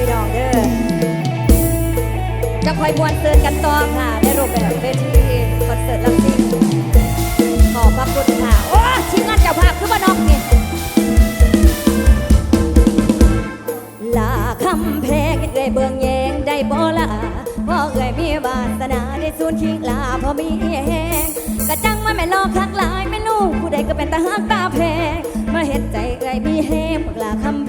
พี่น้องเด้อจะคอยบวนเตือนกันต่อค่ะในรูปแบบเวทีคอนเสิร์ตลำซิ่งขอบพระคุณค่ะ โอ้ทีมงานเจ้าภาพคือบ้านนอกนี่ลาคำแพงได้เบืองแยงได้บ่ลาพ่อเคยมีวาสนาได้สูนทิ้งลาพอมีแหงกระจังมาแม่ลอกคักหลายแม่ลูกผู้ใดก็เป็นตาหักตาแพงมาเห็นใจเอ่ยมีแหงหมกลาคำ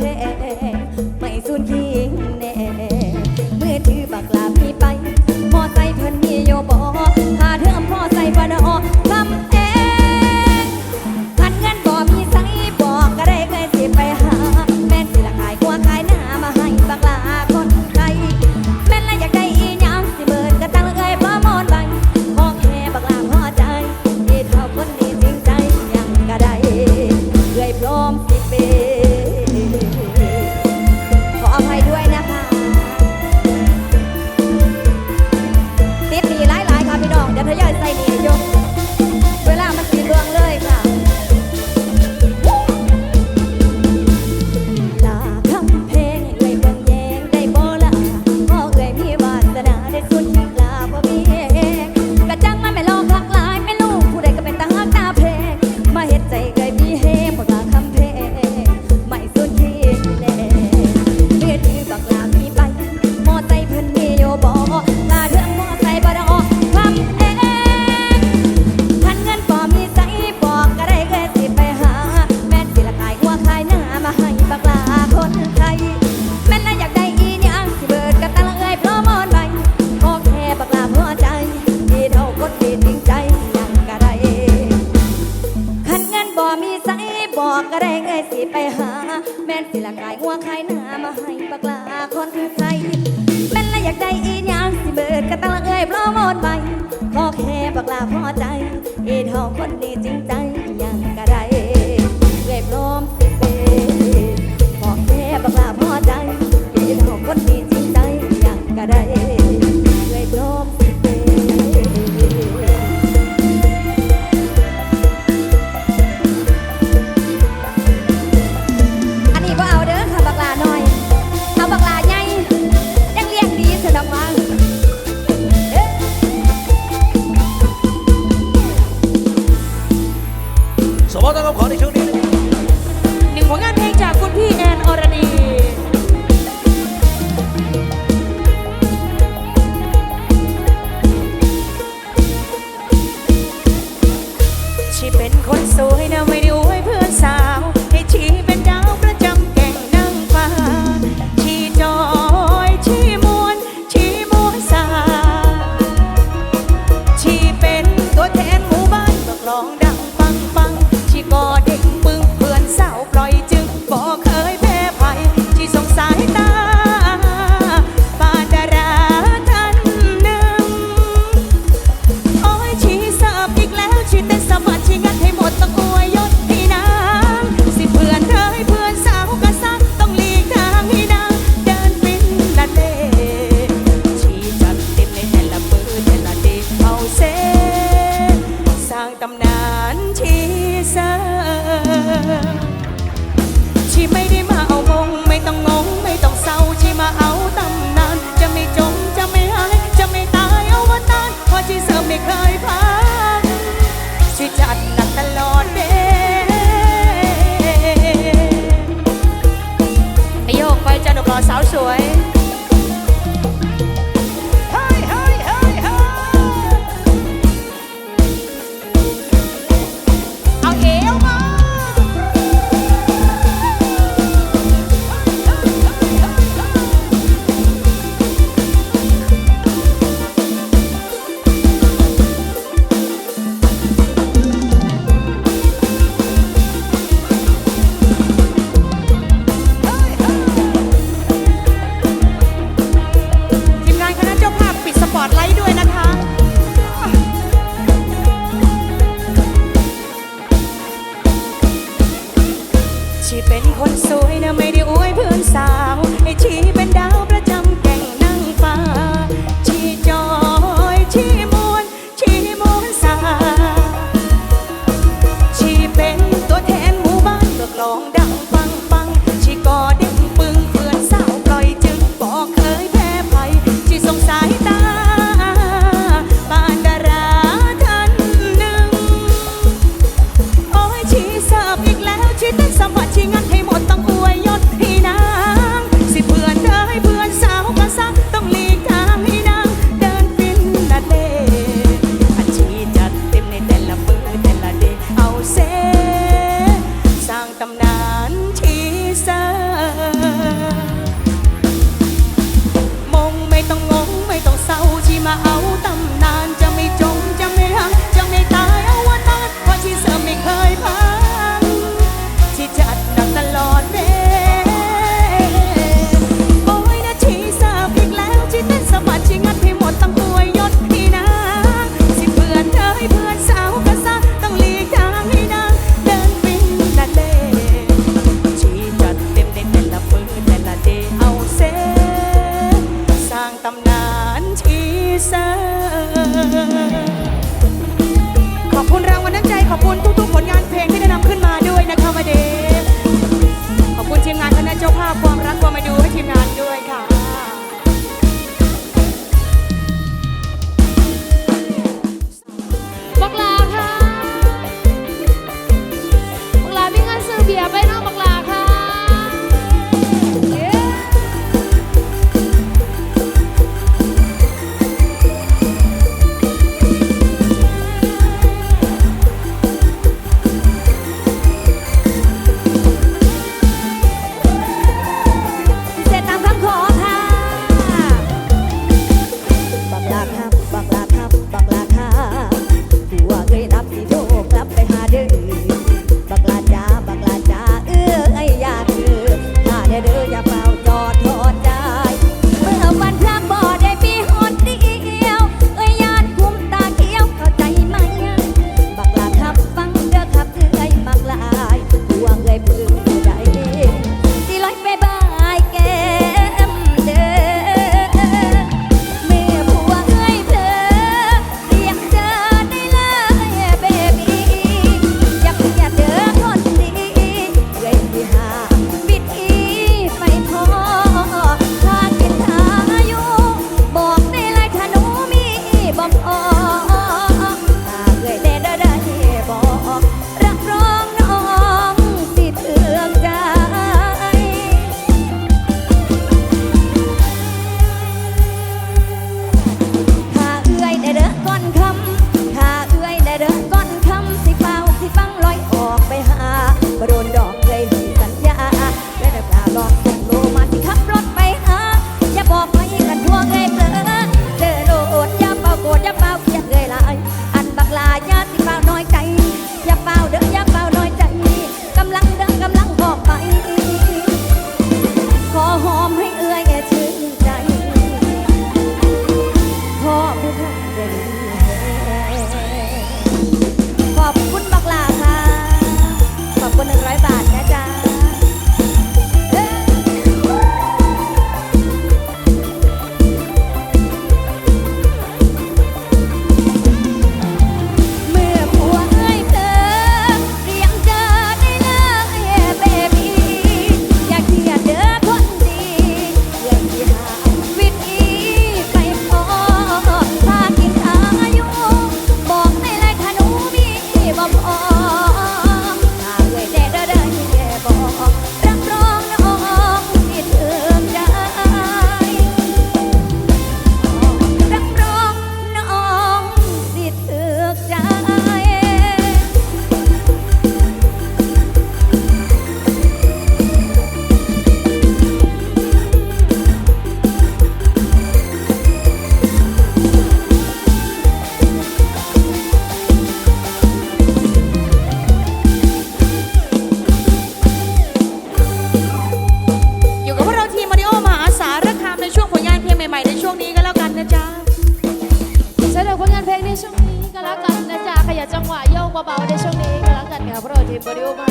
เบาๆในช่วงนี้กำลังกันค่ะเพราะเราทีมบริวมา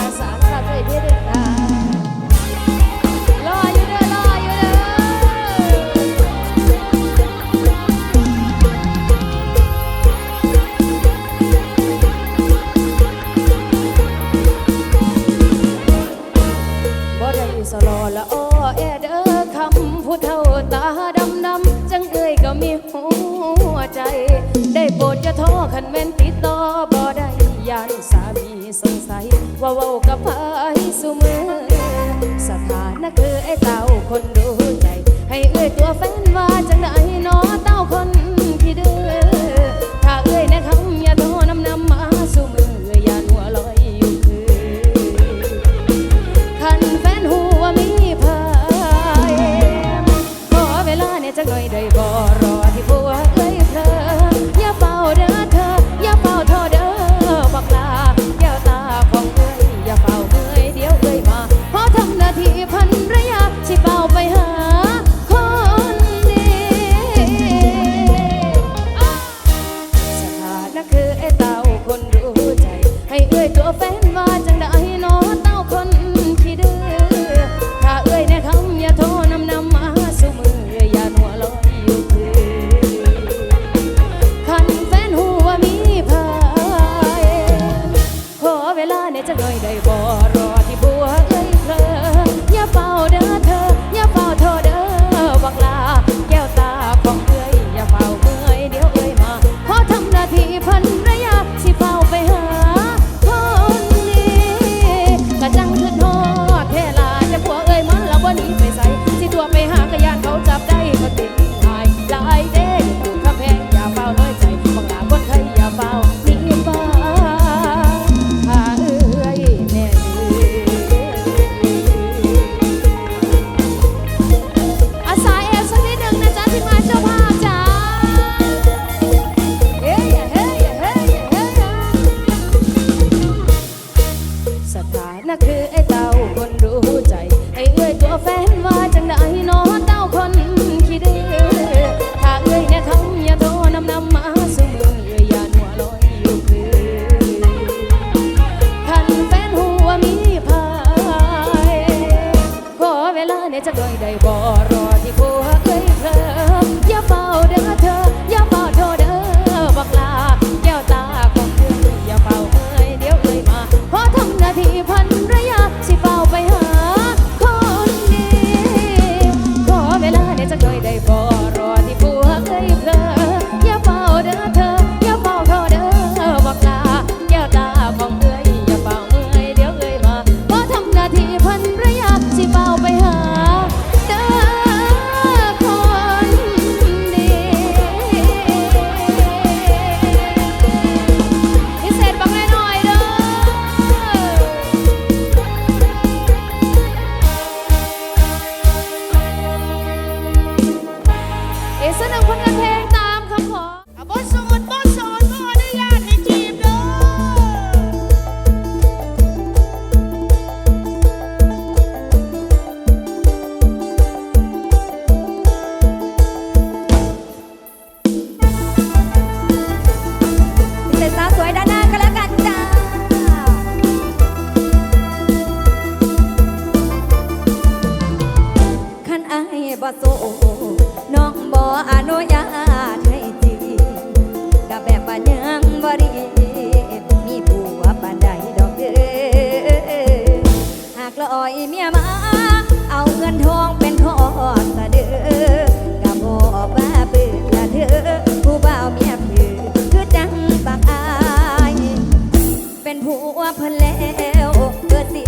นะคือไอ้ บ่โสน้องบ่อนุญาตให้จีกับแบบว่ายังบ่ดีมีผัวปานใดดอกเด้อหากละอ่อยเมียมาเอาเงินทองเป็นทอดสะเด้อกับบ่บ้าเบิดละเด้อผู้บ่าวเมียผือคือจังบักอายเป็นผัวเพล่แล้วเกิดสิ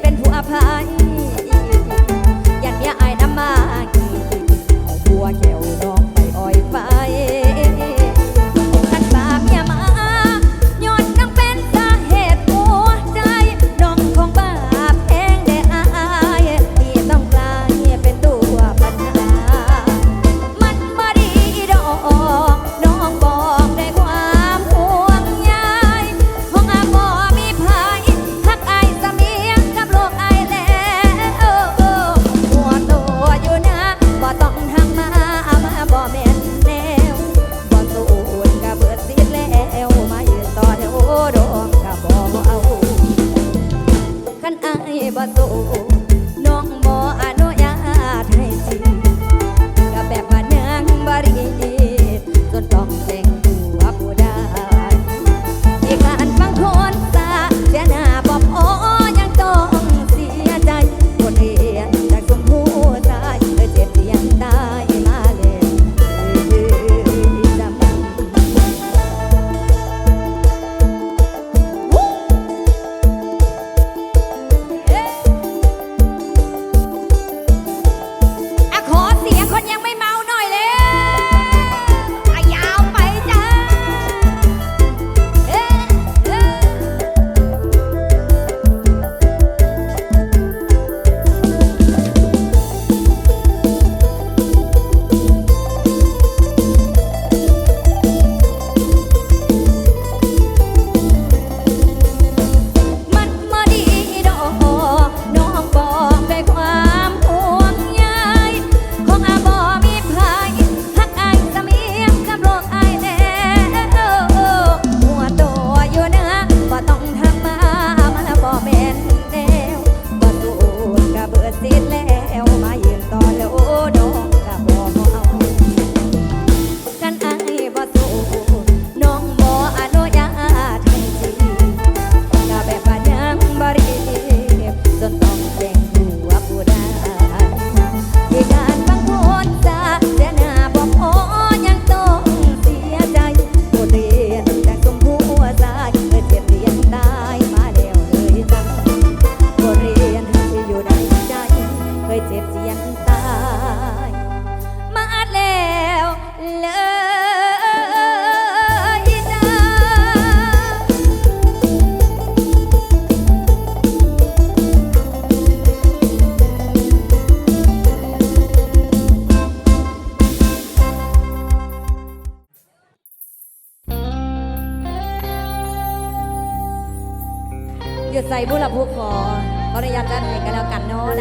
เป็นผัวพาย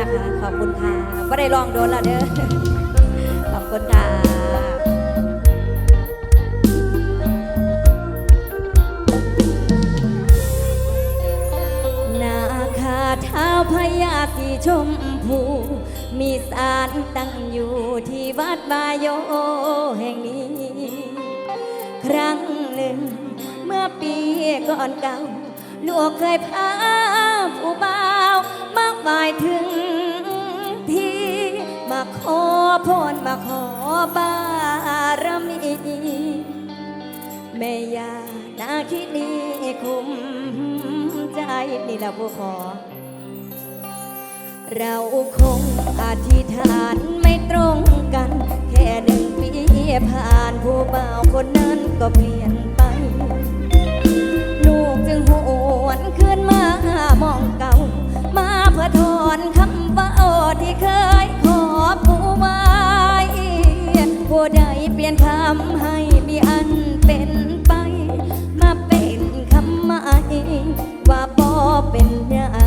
นะคะ ขอบคุณค่ะไม่ได้ลองโดนและเด้อ ขอบคุณค่ะนาคาท้าพญาสีชมพู มีสารตั้งอยู่ที่วัดบายโยแห่งนี้ ครั้งหนึ่ง เมื่อปีก่อนเก่าลูกเคยพาผู้บ่าว ขอพรมาขอบารมีแม่ยานาคิดนี้คุ้มใจนี่ละผู้ขอ เราคงอธิษฐานไม่ตรงกัน แค่หนึ่งปีผ่านผู้บ่าวคนนั้นก็เปลี่ยนไป ลูกจึงหวนขึ้นมามองเก่า มาเพื่อถอนคำว่าโอที่เคย อบผู้ไม้ผู้ใดเปลี่ยนคำให้มีอันเป็นไป มาเป็นคำหมายว่าบ่เป็นยา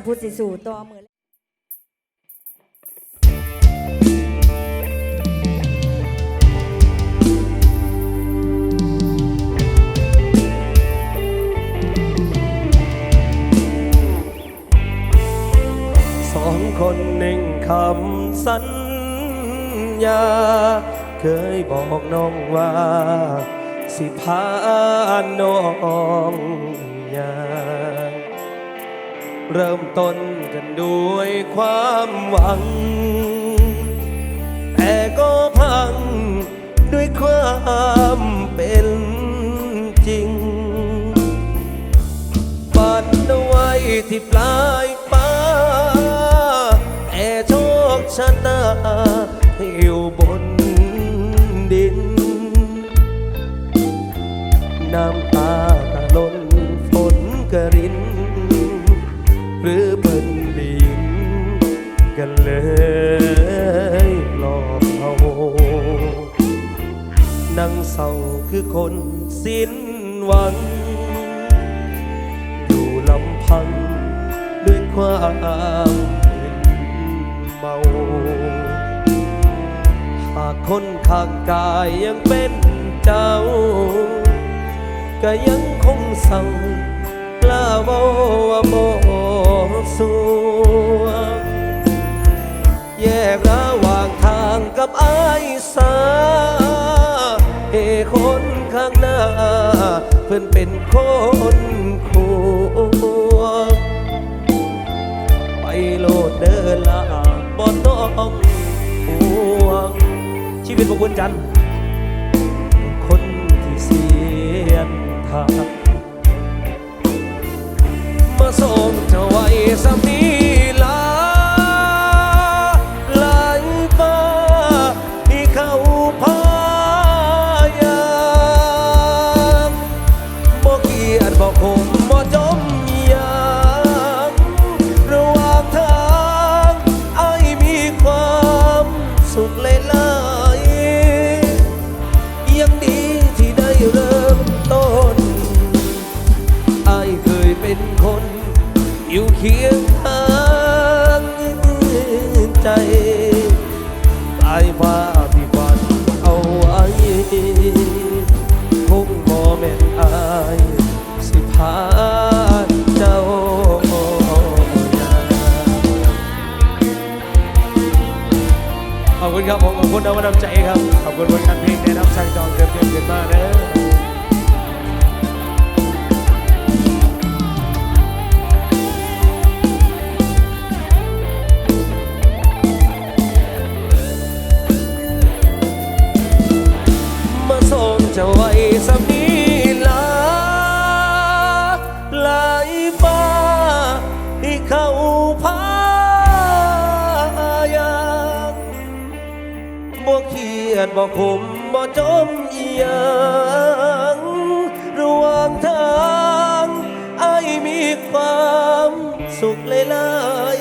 ดอ่อนซ่อนพุทธสิสู่ตัวมือสองคนหนึ่งคำสัญญา เคยบอกน้องว่า สิพาน้องยา เริ่มต้นกันด้วยความหวัง แต่ก็พังด้วยความเป็นจริงฝันเอาไว้ที่ปลายฟ้าแต่โชคชะตาให้อยู่บนดิน น้ำตาก็ล้นฝนริน รือเพิ่นดินกันเลยหลอกเอานั่งเศร้าคือคนสิ้นหวัง อยู่ลำพังด้วยความมึนเมาหากคนข้างกายยังเป็นเจ้า ก็ยังคงเศร้า ล้าเว้าว่าบ่สัวแยกระหว่างทางกับไอายสาเอคนข้างหน้า เพื่อนเป็นคนควงไปโลดเดินลาบ่ต้องห่วงชีวิตบบุญจันคนที่เสียนทาง มาส่งเจ้าไว้สามี ขอบคุณครับผมขอบคุณน้ำน้ำใจครับ ขอบคุณวันกันเพลงในน้ำสั่งจองเกินเกินเกินมากเด้อมาส่งเจ้าไว้ เครียดบ่ขมบ่จมอีหยังระหว่างทางไอมีความสุขหลาย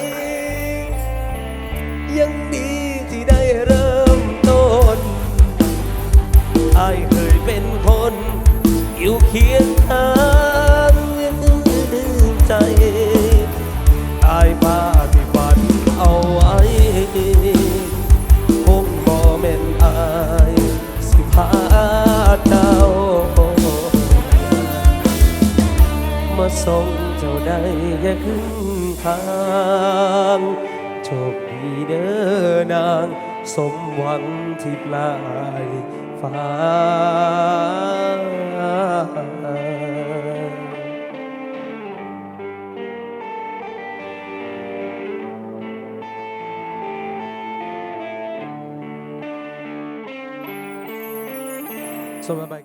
ๆยังดีที่ได้เริ่มต้นไอเคยเป็นคนอยู่เคียง ด้แค่ครึ่งทางโชคดีเด้อนาง สมหวังที่ปลายฟ้า So bye bye.